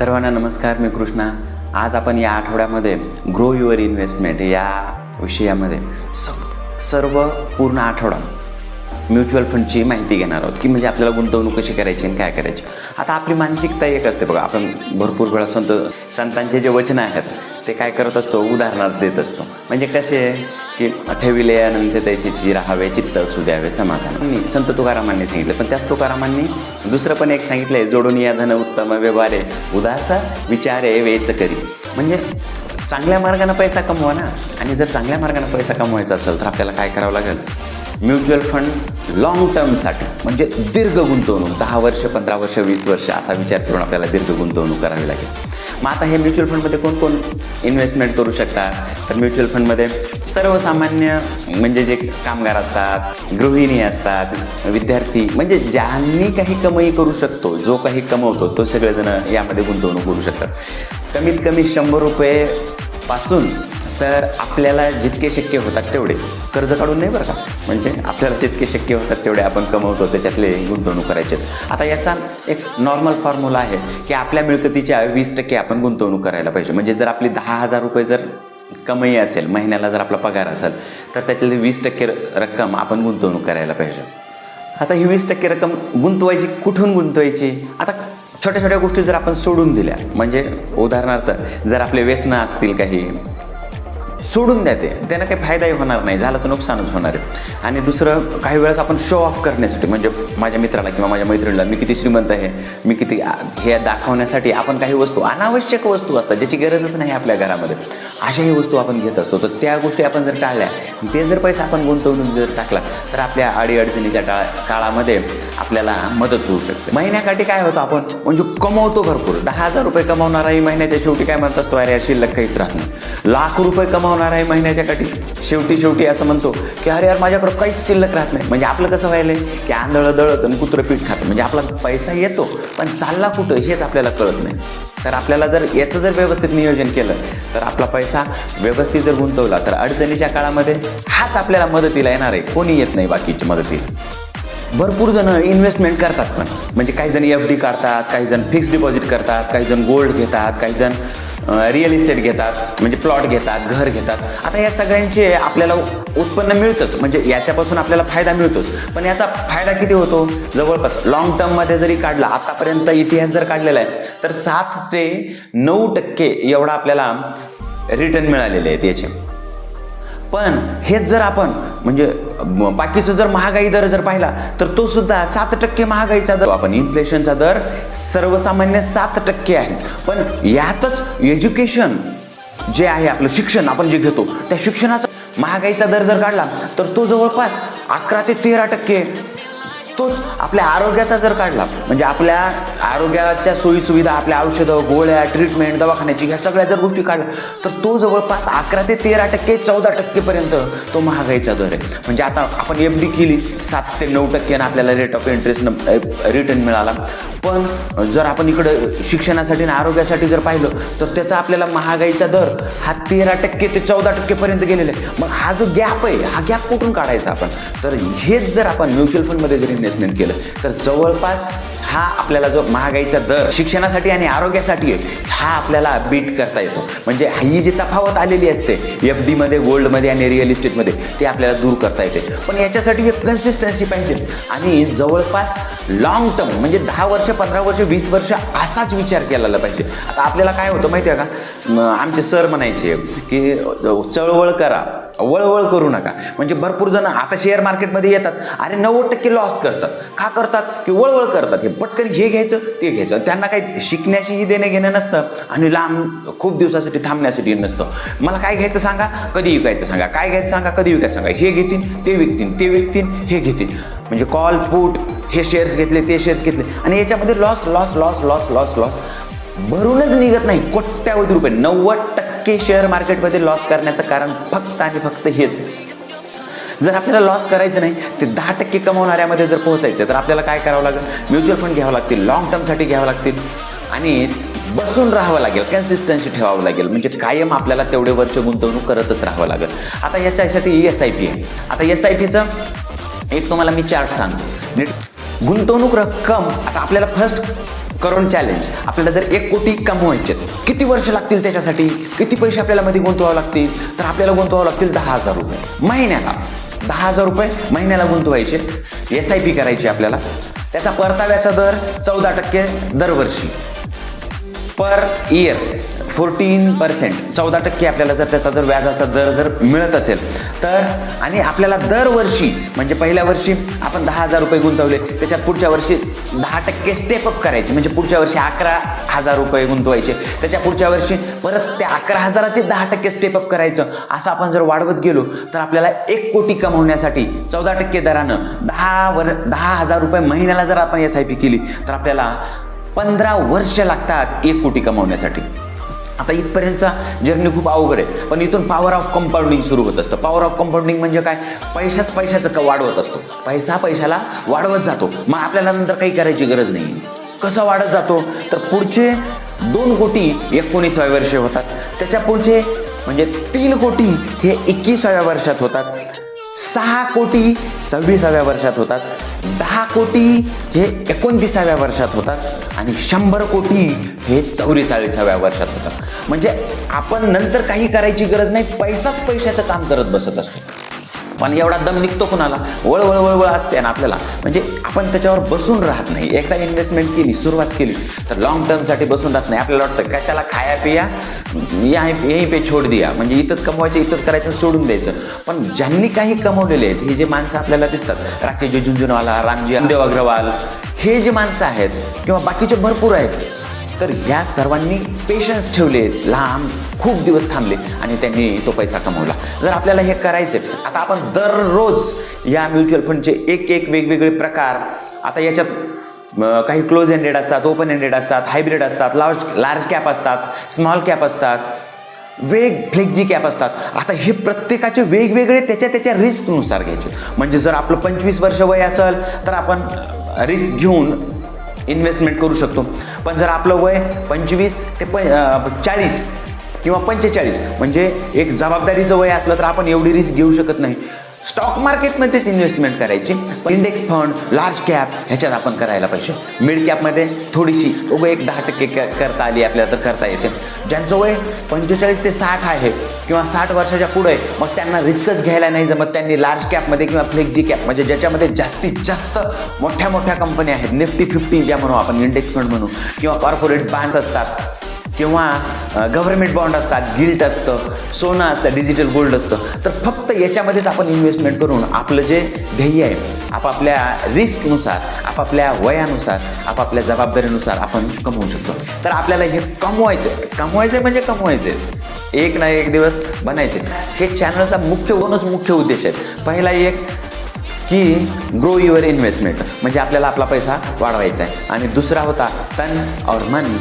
सर्वांना नमस्कार मी कृष्णा. आज आपण या आठवड्यामध्ये ग्रो युअर इन्व्हेस्टमेंट या विषयामध्ये. सर्व पूर्ण आठवडा. म्युच्युअल फंडची माहिती घेणार आहोत. की म्हणजे आपल्याला गुंतवणूक कशी करायची आणि काय करायची? आता आपली मानसिकता एक असते बघा. आपण भरपूर वेळा संत संतांचे जे वचन आहेत ते काय करत असतो? उदाहरणार्थ देत असतो. म्हणजे कसे की ठेविले अनंत तैशीची राहावे चित्त असू द्यावे समाधान. मी संत तुकारामांनी सांगितलं पण त्याच तुकारामांनी दुसरं पण एक सांगितलंय जोडून या धन उत्तम व्यवहारे उदासा विचारे वेच करी. म्हणजे चांगल्या मार्गाने पैसा कमवा ना. आणि जर चांगल्या मार्गाने पैसा कमवायचा असेल तर आपल्याला काय करावं लागेल? म्युच्युअल फंड लॉंग टर्मसाठी म्हणजे दीर्घ गुंतवणूक दहा वर्ष पंधरा वर्ष वीस वर्ष असा विचार करून आपल्याला दीर्घ गुंतवणूक करावी लागेल. मग आता हे म्युच्युअल फंडमध्ये कोण कोण इन्व्हेस्टमेंट करू शकतात? तर म्युच्युअल फंडमध्ये सर्वसामान्य म्हणजे जे कामगार असतात गृहिणी असतात विद्यार्थी म्हणजे ज्यांनी काही कमाई करू शकतो जो काही कमवतो तो सगळेजण यामध्ये गुंतवणूक करू शकतात. कमीत कमी शंभर रुपये पासून तर आपल्याला जितके शक्य होतात तेवढे. कर्ज काढून नाही बरं का? म्हणजे आपल्याला जितके शक्य होतात तेवढे आपण कमवतो त्याच्यातले गुंतवणूक करायचे आता याचा एक नॉर्मल फॉर्म्युला आहे की आपल्या मिळकतीच्या वीस टक्के आपण गुंतवणूक करायला पाहिजे. म्हणजे जर आपली दहा हजार रुपये जर कमाई असेल महिन्याला जर आपला पगार असेल तर त्यातले वीस टक्के रक्कम आपण गुंतवणूक करायला पाहिजे. आता ही वीस टक्के रक्कम गुंतवायची कुठून गुंतवायची? आता छोट्या छोट्या गोष्टी जर आपण सोडून दिल्या म्हणजे उदाहरणार्थ जर आपले व्यसनं असतील काही सोडून द्या ते. त्यांना काही फायदाही होणार नाही. झालं तर नुकसानच होणार आहे. आणि दुसरं काही वेळेस आपण शो ऑफ करण्यासाठी म्हणजे माझ्या मित्राला किंवा माझ्या मैत्रिणीला मी किती श्रीमंत आहे मी किती हे दाखवण्यासाठी आपण काही वस्तू अनावश्यक वस्तू असतात ज्याची गरजच नाही आपल्या घरामध्ये. अशाही वस्तू आपण घेत असतो. तर त्या गोष्टी आपण जर टाळल्या ते जर पैसा आपण गुंतवणूक जर टाकला तर आपल्या अडीअडचणीच्या टाळ काळामध्ये आपल्याला मदत होऊ शकते. महिन्याकाठी काय होतं आपण म्हणजे कमवतो भरपूर. दहा हजार रुपये कमावणाराही महिन्याच्या शेवटी काय म्हणत असतो अरे शिल्लक काहीच राहत नाही. लाख रुपये कमावणार आहे महिन्याच्या काठी. शेवटी शेवटी असं म्हणतो की अरे यार माझ्याकडं काहीच शिल्लक राहत नाही. म्हणजे आपलं कसं व्हायलंय? की आंधळं दळत आणि कुत्रं पीठ खातं. म्हणजे आपला पैसा येतो पण चालला कुठं हेच आपल्याला कळत नाही. तर आपल्याला जर याचं जर व्यवस्थित नियोजन केलं तर आपला पैसा व्यवस्थित जर गुंतवला तर अडचणीच्या काळामध्ये हाच आपल्याला मदतीला येणार आहे. कोणी येत नाही बाकीची मदतीला भरपूर जण इन्व्हेस्टमेंट करतात पण. म्हणजे काही जण एफ डी काढतात काही जण फिक्स डिपॉझिट करतात काही जण गोल्ड घेतात काही जण रिअल इस्टेट घेतात म्हणजे प्लॉट घेतात घर घेतात. आता या सगळ्यांचे आपल्याला उत्पन्न मिळतंच. म्हणजे याच्यापासून आपल्याला फायदा मिळतोच. पण याचा फायदा किती होतो? जवळपास लॉंग टर्ममध्ये जरी काढला आतापर्यंतचा इतिहास जर काढलेला आहे तर सात ते नऊ टक्के एवढा आपल्याला रिटर्न मिळालेले आहेत याचे. पण हेच जर आपण म्हणजे बाकीचं जर महागाई दर जर पाहिला तर तो सुद्धा सात टक्के महागाईचा दर. आपण इन्फ्लेशनचा दर सर्वसामान्य सात टक्के आहे. पण यातच एज्युकेशन जे आहे आपलं शिक्षण आपण जे घेतो त्या शिक्षणाचा महागाईचा दर जर काढला तर तो जवळपास अकरा ते तेरा टक्के तोच आपल्या आरोग्याचा जर काढला म्हणजे आपल्या आरोग्याच्या सोयीसुविधा आपल्या औषधं गोळ्या ट्रीटमेंट दवाखान्याची ह्या सगळ्या जर गोष्टी काढल्या तर तो जवळपास अकरा ते तेरा टक्के चौदा टक्केपर्यंत तो महागाईचा दर आहे. म्हणजे आता आपण एफ डी केली सात ते नऊ टक्क्यानं आपल्याला रेट ऑफ इंटरेस्ट रिटर्न मिळाला. पण जर आपण इकडं शिक्षणासाठी आणि आरोग्यासाठी जर पाहिलं तर त्याचा आपल्याला महागाईचा दर हा तेरा टक्के ते चौदा टक्केपर्यंत गेलेला आहे. मग हा जो गॅप आहे हा गॅप कुठून काढायचा आपण? तर हेच जर आपण म्युच्युअल फंडमध्ये जरी इन्व्हेस्टमेंट केलं. तर जवळपास हा आपल्याला जो महागाईचा दर शिक्षणासाठी आणि आरोग्यासाठी आहे हा आपल्याला बीट करता येतो. म्हणजे ही जी तफावत आलेली असते एफ डीमध्ये गोल्डमध्ये आणि रिअल इस्टेटमध्ये ते आपल्याला दूर करता येते. पण याच्यासाठी एक कन्सिस्टन्सी पाहिजे. आणि जवळपास लॉंग टर्म म्हणजे दहा वर्ष पंधरा वर्ष वीस वर्ष असाच विचार केलेला पाहिजे. आता आपल्याला काय होतं माहिती आहे का आमचे सर म्हणायचे की चळवळ करा. वळवळ करू नका. म्हणजे भरपूर जण आता शेअर मार्केटमध्ये येतात. अरे नव्वद टक्के लॉस करतात. का करतात? की वळवळ करतात. हे पटकन हे घ्यायचं ते घ्यायचं. त्यांना काही शिकण्याशीही देणं घेणं नसतं आणि लांब खूप दिवसासाठी थांबण्यासाठी नसतं. मला काय घ्यायचं सांगा? कधी विकायचं सांगा? काय घ्यायचं सांगा? कधी विकायचं सांगा? हे घेतील ते विकतील ते विकतील हे घेतील म्हणजे कॉल पुट हे शेअर्स घेतले ते शेअर्स घेतले. आणि याच्यामध्ये loss loss loss loss loss loss भरूनच निघत नाही. कोट्यावधी रुपये. नव्वद टक्के शेअर मार्केटमध्ये लॉस करण्याचं कारण फक्त आणि फक्त हेच जर आपल्याला लॉस करायचं नाही ते दहा टक्के कमवणाऱ्यामध्ये जर पोहोचायचं तर आपल्याला काय करावं लागेल? म्युच्युअल फंड घ्यावं लागतील लॉंग टर्मसाठी घ्यावं लागतील. आणि बसून राहावं लागेल कन्सिस्टन्सी ठेवावं लागेल. म्हणजे कायम आपल्याला तेवढे वर्ष गुंतवणूक करतच राहावं लागेल. आता याच्यासाठी एस आय पी आहे. आता एस आय पीचं एक तुम्हाला मी चार्ट सांगतो. गुंतवणूक रक्कम आता आपल्याला फर्स्ट करोन चॅलेंज आपल्याला जर एक कोटी कमवायचे किती वर्ष लागतील त्याच्यासाठी? किती पैसे आपल्याला मध्ये गुंतवावे लागतील? तर आपल्याला गुंतवावं लागतील दहा हजार रुपये. महिन्याला. दहा हजार रुपये महिन्याला गुंतवायचे. एस आय पी करायची आपल्याला. त्याचा परताव्याचा दर चौदा टक्के दरवर्षी. Per year fourteen percent. चौदा टक्के आपल्याला जर त्याचा जर व्याजाचा दर जर मिळत असेल तर आणि आपल्याला दरवर्षी म्हणजे पहिल्या वर्षी आपण दहा हजार रुपये गुंतवले त्याच्यात पुढच्या वर्षी दहा टक्के स्टेप अप करायचे. म्हणजे पुढच्या वर्षी अकरा हजार रुपये गुंतवायचे. त्याच्या पुढच्या वर्षी परत त्या अकरा हजाराचे दहा टक्के स्टेप अप करायचं. असं आपण जर वाढवत गेलो तर आपल्याला एक कोटी कमवण्यासाठी चौदा टक्के दरानं दहा वर दहा हजार रुपये महिन्याला जर आपण एस आय पी केली तर आपल्याला पंधरा वर्ष लागतात एक कोटी कमवण्यासाठी. आता इथपर्यंतचा जर्नी खूप अवघड आहे. पण इथून पॉवर ऑफ कंपाऊंडिंग सुरू होत असतं. पॉवर ऑफ कंपाऊंडिंग म्हणजे काय? पैशाच पैशाचं क वाढवत असतो. पैसा पैशाला वाढवत जातो. मग आपल्याला नंतर काही करायची गरज नाही. कसं वाढत जातो? तर पुढचे दोन कोटी एकोणीसाव्या वर्षे होतात. त्याच्या पुढचे म्हणजे तीन कोटी हे एकवीसाव्या वर्षात होतात. सहा कोटी सव्वीसाव्या वर्षात होतात. दहा कोटी हे एकोणतीसाव्या वर्षात होतात. आणि शंभर कोटी हे चौवेचाळीसाव्या वर्षात होतात. म्हणजे आपण नंतर काही करायची गरज नाही पैसाच पैशाचं काम करत बसत असतो. पण एवढा दम निघतो कुणाला? वळ वळ असते ना आपल्याला. म्हणजे आपण त्याच्यावर बसून राहत नाही. एकदा इन्व्हेस्टमेंट केली सुरुवात केली तर लॉंग टर्मसाठी बसून राहत नाही. आपल्याला वाटतं कशाला खाया पिया? या यही पे छोड दिया. म्हणजे इथंच कमवायचं इथंच करायचं सोडून द्यायचं. पण ज्यांनी काही कमवलेले आहेत हे जे माणसं आपल्याला दिसतात राकेश झुंझुनवाला रामजी अंदेव अग्रवाल हे जे माणसं आहेत किंवा बाकीचे भरपूर आहेत तर ह्या सर्वांनी पेशन्स ठेवले लांब खूप दिवस थांबले आणि त्यांनी तो पैसा कमवला. जर आपल्याला हे करायचे आता आपण दररोज या म्युच्युअल फंडचे एक एक वेगवेगळे प्रकार आता याच्यात काही क्लोज एंडेड असतात ओपन एंडेड असतात हायब्रिड असतात लार्ज लार्ज कॅप असतात स्मॉल कॅप असतात वेग फ्लेक्झी कॅप असतात. आता हे प्रत्येकाचे वेगवेगळे त्याच्या त्याच्या रिस्कनुसार घ्यायचे. म्हणजे जर आपलं पंचवीस वर्ष वय असेल तर आपण रिस्क घेऊन इन्व्हेस्टमेंट करू शकतो. पण जर आपलं वय पंचवीस ते प चाळीस किंवा पंचेचाळीस म्हणजे एक जबाबदारीचं वय असलं तर आपण एवढी रिस्क घेऊ शकत नाही. स्टॉक मार्केटमध्येच इन्व्हेस्टमेंट करायची. इंडेक्स फंड लार्ज कॅप ह्याच्यात आपण करायला पाहिजे. मिड कॅपमध्ये थोडीशी उभं एक दहा टक्के क- करता आली आपल्याला तर करता येते. ज्यांचं वय पंचेचाळीस ते साठ आहे किंवा साठ वर्षाच्या पुढे मग त्यांना रिस्कच घ्यायला नाही जमत. त्यांनी लार्ज कॅपमध्ये किंवा फ्लेक्झी कॅप म्हणजे ज्याच्यामध्ये जास्तीत जास्त मोठ्या मोठ्या कंपन्या आहेत. निफ्टी फिफ्टी ज्या म्हणू आपण इंडेक्स फंड म्हणू किंवा कॉर्पोरेट बांड्स असतात. किंवा गव्हर्नमेंट बॉन्ड असतात गिल्ट असतं सोनं असतं डिजिटल गोल्ड असतं तर फक्त याच्यामध्येच आपण इन्व्हेस्टमेंट करून आपलं जे ध्येय आहे आपापल्या रिस्कनुसार आपापल्या वयानुसार आपापल्या जबाबदारीनुसार आपण कमवू शकतो. तर आपल्याला हे कमवायचं कमवायचं म्हणजे कमवायचेच. एक ना एक दिवस बनायचे. हे चॅनलचा मुख्य दोनच मुख्य उद्देश आहेत. पहिला एक की ग्रो युअर इन्व्हेस्टमेंट म्हणजे आपल्याला आपला पैसा वाढवायचा आहे. आणि दुसरा होता तन और मन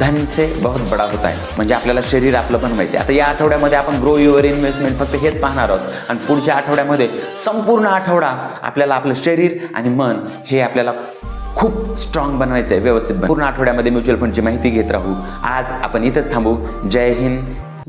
धन से बहुत बडा होता है। म्हणजे आपल्याला शरीर आपलं बनवायचं आहे. आता या आठवड्यामध्ये आपण ग्रो युअर इन्व्हेस्टमेंट फक्त हेच पाहणार आहोत. आणि पुढच्या आठवड्यामध्ये संपूर्ण आठवडा आपल्याला आपलं शरीर आणि मन हे आपल्याला खूप स्ट्रॉंग बनवायचं आहे व्यवस्थित पूर्ण आठवड्यामध्ये म्युच्युअल फंडची माहिती घेत राहू. आज आपण इथंच थांबू. जय हिंद.